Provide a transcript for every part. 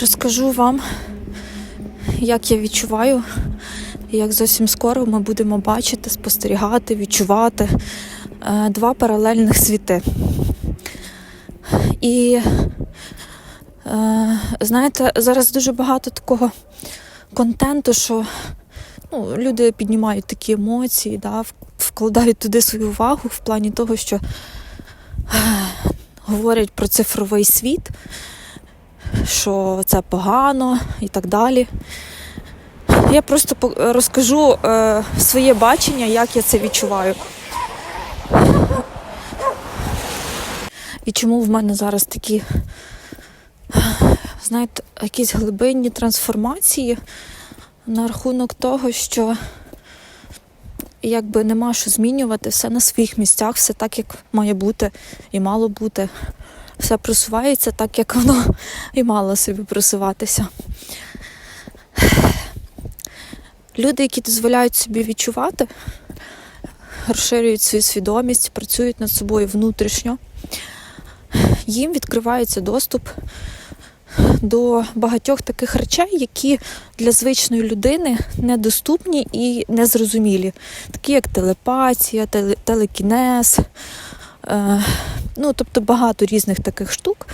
Розкажу вам, як я відчуваю, і як зовсім скоро ми будемо бачити, спостерігати, відчувати е, два паралельних світи. І е, знаєте, зараз дуже багато такого контенту, що ну, люди піднімають такі емоції, да, вкладають туди свою увагу в плані того, що е, говорять про цифровий світ, що це погано і так далі. Я просто розкажу е, своє бачення, як я це відчуваю. І чому в мене зараз такі, знаєте, якісь глибинні трансформації на рахунок того, що якби нема що змінювати, все на своїх місцях, все так, як має бути і мало бути. Все просувається так, як воно і мало собі просуватися. Люди, які дозволяють собі відчувати, розширюють свою свідомість, працюють над собою внутрішньо, їм відкривається доступ до багатьох таких речей, які для звичної людини недоступні і незрозумілі, такі як телепатія, теле- телекінез, е, ну тобто багато різних таких штук.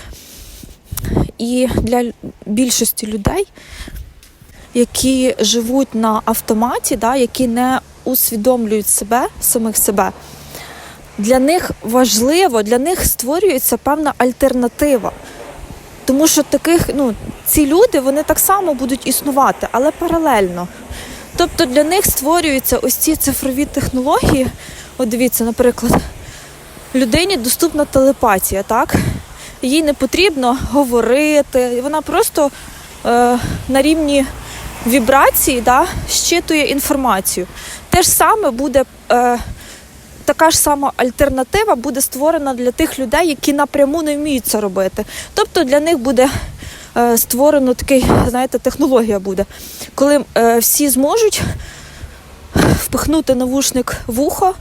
І для більшості людей, які живуть на автоматі, да, які не усвідомлюють себе, самих себе, для них важливо, для них створюється певна альтернатива. Тому що таких, ну, ці люди вони так само будуть існувати, але паралельно. Тобто для них створюються ось ці цифрові технології. От дивіться, наприклад, людині доступна телепатія, так? Їй не потрібно говорити, вона просто е, на рівні вібрації да, щитує інформацію. Те ж саме буде. Е, така ж сама альтернатива буде створена для тих людей, які напряму не вміють це робити. Тобто для них буде е, створено такий, знаєте, технологія буде, коли е, всі зможуть впихнути навушник в ухо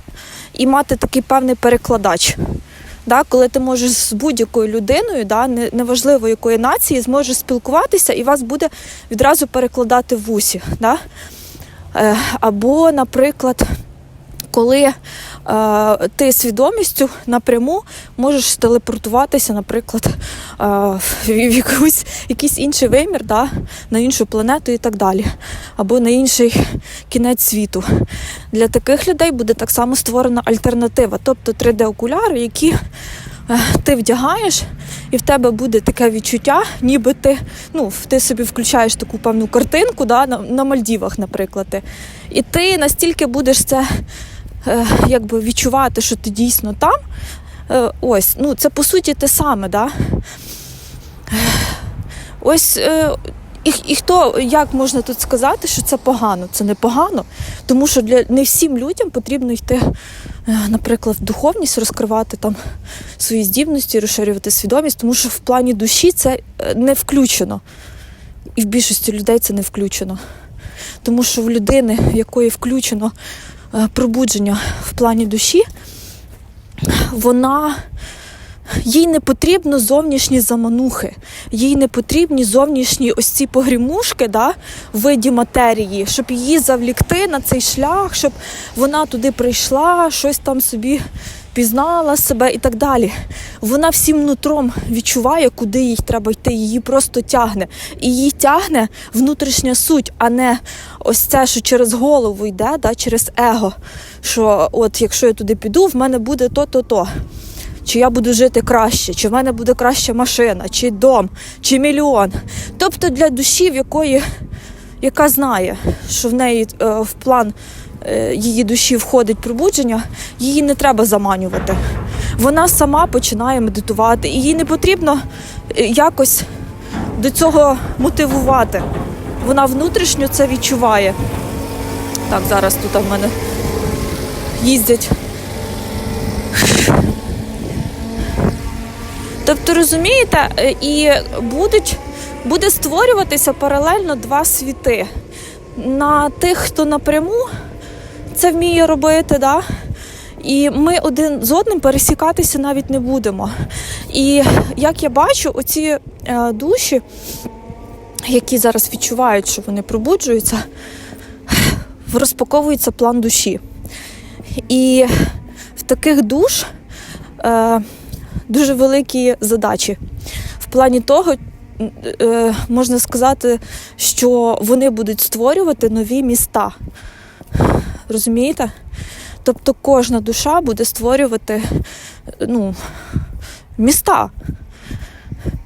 і мати такий певний перекладач. Да, коли ти можеш з будь-якою людиною, да, неважливо якої нації, зможеш спілкуватися і вас буде відразу перекладати в усі. Да? Е, або, наприклад, коли ти свідомістю напряму можеш телепортуватися, наприклад, е, в якусь, якийсь інший вимір, да, на іншу планету і так далі, або на інший кінець світу. Для таких людей буде так само створена альтернатива, тобто 3D-окуляри, які е, ти вдягаєш, і в тебе буде таке відчуття, ніби ти, ну, ти собі включаєш таку певну картинку да, на, на Мальдівах, наприклад. І ти настільки будеш це е, якби відчувати, що ти дійсно там. Е, ось, ну це по суті те саме, да? Ось. Е, і, і хто як можна тут сказати, що це погано? Це не погано, тому що для не всім людям потрібно йти, наприклад, в духовність, розкривати там свої здібності, розширювати свідомість, тому що в плані душі це не включено. І в більшості людей це не включено. Тому що в людини, в якої включено пробудження в плані душі, вона. Їй не потрібно зовнішні заманухи, їй не потрібні зовнішні ось ці погрімушки да, в виді матерії, щоб її завлікти на цей шлях, щоб вона туди прийшла, щось там собі пізнала себе і так далі. Вона всім нутром відчуває, куди їй треба йти. Її просто тягне. І її тягне внутрішня суть, а не ось це, що через голову йде, да, через его. Що от якщо я туди піду, в мене буде то-то, то. Чи я буду жити краще, чи в мене буде краща машина, чи дом, чи мільйон. Тобто для душі, в якої, яка знає, що в неї е, в план її душі входить пробудження, її не треба заманювати. Вона сама починає медитувати, і їй не потрібно е, якось до цього мотивувати. Вона внутрішньо це відчуває. Так, зараз тут в мене їздять. Тобто, розумієте, е, і будуть, буде створюватися паралельно два світи. На тих, хто напряму це вміє робити, да? І ми один з одним пересікатися навіть не будемо. І як я бачу, оці е, душі, які зараз відчувають, що вони пробуджуються, розпаковується план душі. І в таких душ е, дуже великі задачі. В плані того, е, можна сказати, що вони будуть створювати нові міста. Розумієте? Тобто кожна душа буде створювати ну, міста.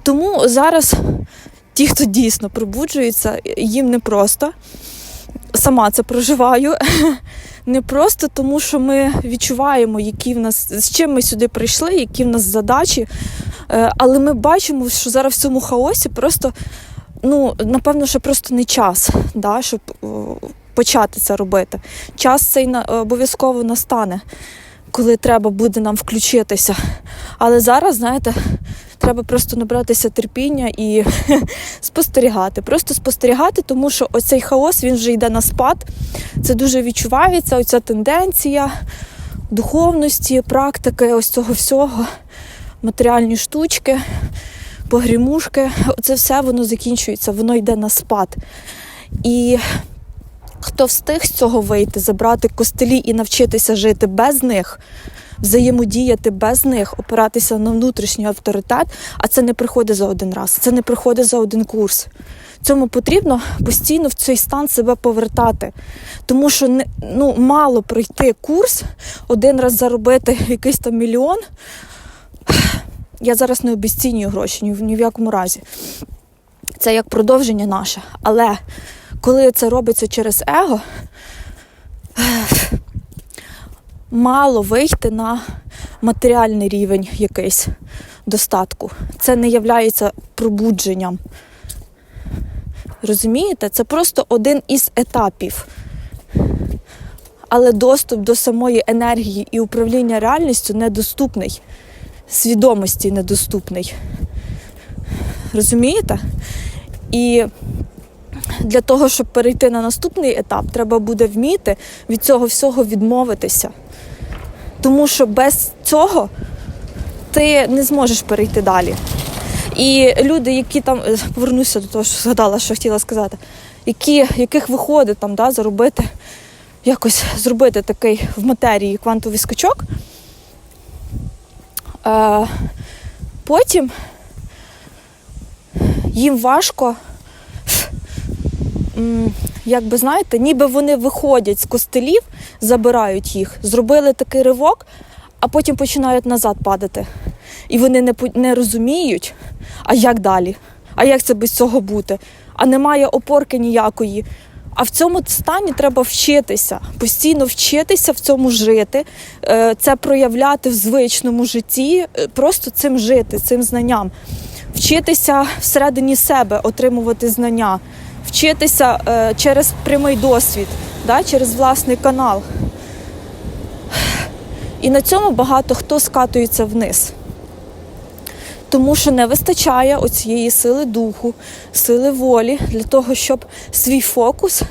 Тому зараз ті, хто дійсно пробуджується, їм непросто. Сама це проживаю. Не просто тому, що ми відчуваємо, які в нас з чим ми сюди прийшли, які в нас задачі. Е, Але ми бачимо, що зараз в цьому хаосі просто, ну, напевно, що просто не час, да, щоб почати це робити. Час цей обов'язково настане, коли треба буде нам включитися. Але зараз, знаєте, треба просто набратися терпіння і спостерігати. Просто спостерігати, тому що оцей хаос він вже йде на спад. Це дуже відчувається, оця тенденція духовності, практики, ось цього всього, матеріальні штучки, погрімушки. Оце все воно закінчується, воно йде на спад. І хто встиг з цього вийти, забрати костелі і навчитися жити без них, взаємодіяти без них, опиратися на внутрішній авторитет, а це не приходить за один раз, це не приходить за один курс. Цьому потрібно постійно в цей стан себе повертати. Тому що не, ну, мало пройти курс, один раз заробити якийсь там мільйон. Я зараз не обіцінюю гроші ні в, ні в якому разі. Це як продовження наше. Але коли це робиться через его, мало вийти на матеріальний рівень якийсь достатку. Це не являється пробудженням. Розумієте? Це просто один із етапів. Але доступ до самої енергії і управління реальністю недоступний. Свідомості недоступний. Розумієте? І для того, щоб перейти на наступний етап, треба буде вміти від цього всього відмовитися. Тому що без цього ти не зможеш перейти далі. І люди, які там, е, повернуся до того, що згадала, що хотіла сказати, які, яких виходить там, да, заробити, якось зробити такий в матерії квантовий скачок, е, потім їм важко, як би знаєте, ніби вони виходять з костелів, забирають їх, зробили такий ривок, а потім починають назад падати. І вони не, не розуміють, а як далі? А як це без цього бути? А немає опорки ніякої. А в цьому стані треба вчитися, постійно вчитися в цьому жити, е, це проявляти в звичному житті, е, просто цим жити, цим знанням. Вчитися всередині себе отримувати знання, вчитися е, через прямий досвід, да, через власний канал. І на цьому багато хто скатується вниз. Тому що не вистачає оцієї сили духу, сили волі для того, щоб свій фокус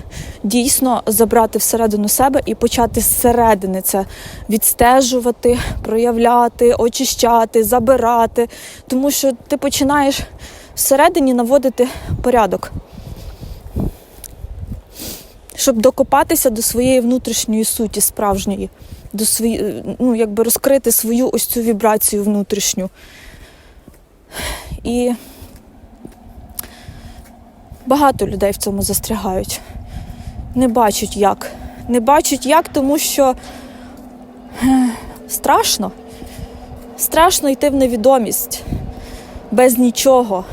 дійсно забрати всередину себе і почати зсередини це відстежувати, проявляти, очищати, забирати. Тому що ти починаєш всередині наводити порядок, щоб докопатися до своєї внутрішньої суті, справжньої, до свої, ну, якби розкрити свою ось цю вібрацію внутрішню. І багато людей в цьому застрягають. Не бачать як. Не бачать як, тому що страшно. Страшно йти в невідомість без нічого.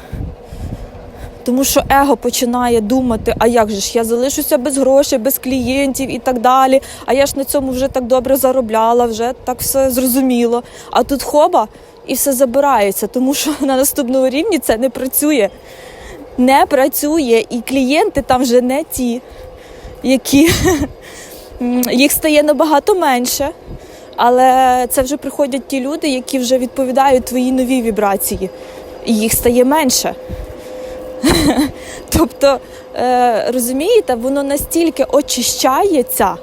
Тому що его починає думати, а як же ж я залишуся без грошей, без клієнтів і так далі. А я ж на цьому вже так добре заробляла, вже так все зрозуміло. А тут хоба і все забирається, тому що на наступному рівні це не працює. Не працює, і клієнти там вже не ті, які їх стає набагато менше. Але це вже приходять ті люди, які вже відповідають твоїй новій вібрації, і їх стає менше. Тобто, е, розумієте, воно настільки очищається,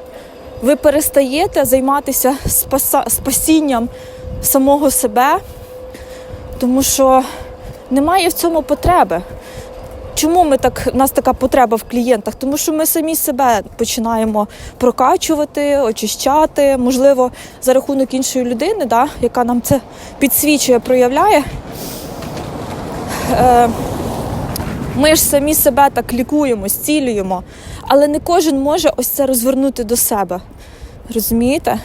ви перестаєте займатися спасінням самого себе, тому що немає в цьому потреби. Чому ми так, у нас така потреба в клієнтах? Тому що ми самі себе починаємо прокачувати, очищати, можливо, за рахунок іншої людини, да, яка нам це підсвічує, проявляє. Е, ми ж самі себе так лікуємо, зцілюємо, але не кожен може ось це розвернути до себе. Розумієте?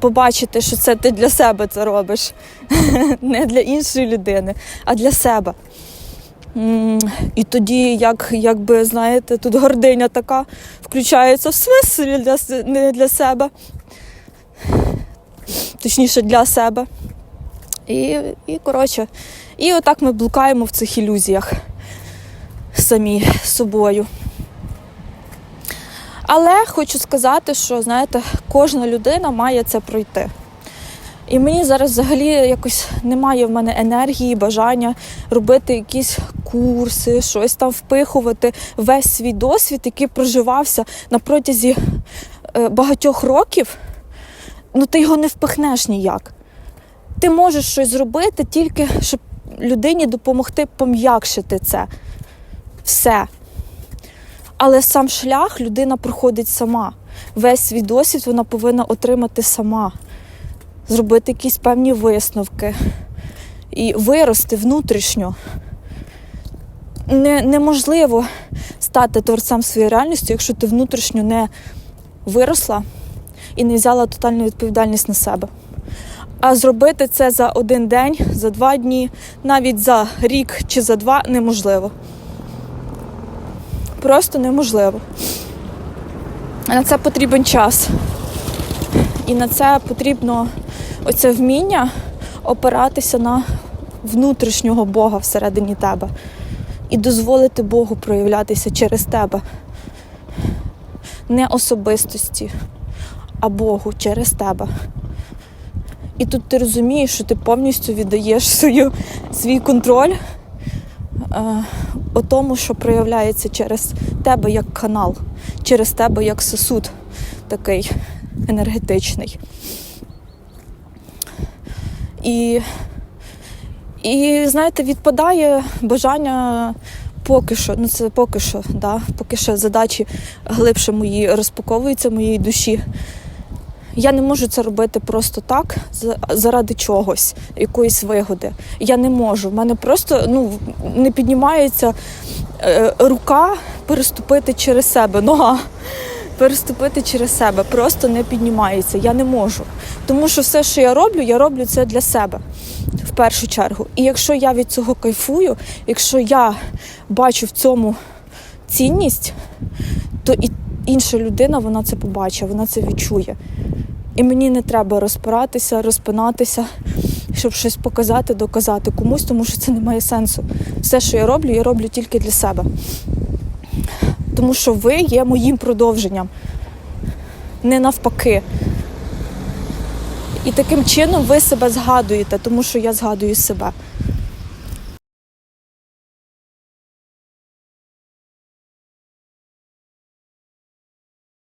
Побачити, що це ти для себе це робиш, не для іншої людини, а для себе. І тоді, як, якби, знаєте, тут гординя така включається в смислі для, не для себе, точніше для себе. І, і коротше, і отак ми блукаємо в цих ілюзіях самі собою. Але хочу сказати, що знаєте, кожна людина має це пройти. І мені зараз взагалі якось немає в мене енергії, бажання робити якісь курси, щось там впихувати весь свій досвід, який проживався на протязі е, багатьох років. Ну ти його не впихнеш ніяк. Ти можеш щось зробити тільки, щоб людині допомогти пом'якшити це все. Але сам шлях людина проходить сама. Весь свій досвід вона повинна отримати сама, зробити якісь певні висновки і вирости внутрішньо. Не, неможливо стати творцем своєї реальності, якщо ти внутрішньо не виросла і не взяла тотальну відповідальність на себе. А зробити це за один день, за два дні, навіть за рік чи за два неможливо. Просто неможливо. На це потрібен час. І на це потрібно оце вміння опиратися на внутрішнього Бога всередині тебе і дозволити Богу проявлятися через тебе. Не особистості, а Богу через тебе. І тут ти розумієш, що ти повністю віддаєш свою, свій контроль о тому, що проявляється через тебе як канал, через тебе як сосуд такий енергетичний. І, і знаєте, відпадає бажання поки що, ну це поки що, да, поки що задачі глибше мої розпаковуються моїй душі. Я не можу це робити просто так, заради чогось, якоїсь вигоди. Я не можу. В мене просто ну, не піднімається е, рука переступити через себе, нога переступити через себе. Просто не піднімається. Я не можу. Тому що все, що я роблю, я роблю це для себе в першу чергу. І якщо я від цього кайфую, якщо я бачу в цьому цінність, то і інша людина вона це побачить, вона це відчує. І мені не треба розпиратися, розпинатися, щоб щось показати, доказати комусь, тому що це не має сенсу. Все, що я роблю, я роблю тільки для себе. Тому що ви є моїм продовженням, не навпаки. І таким чином ви себе згадуєте, тому що я згадую себе.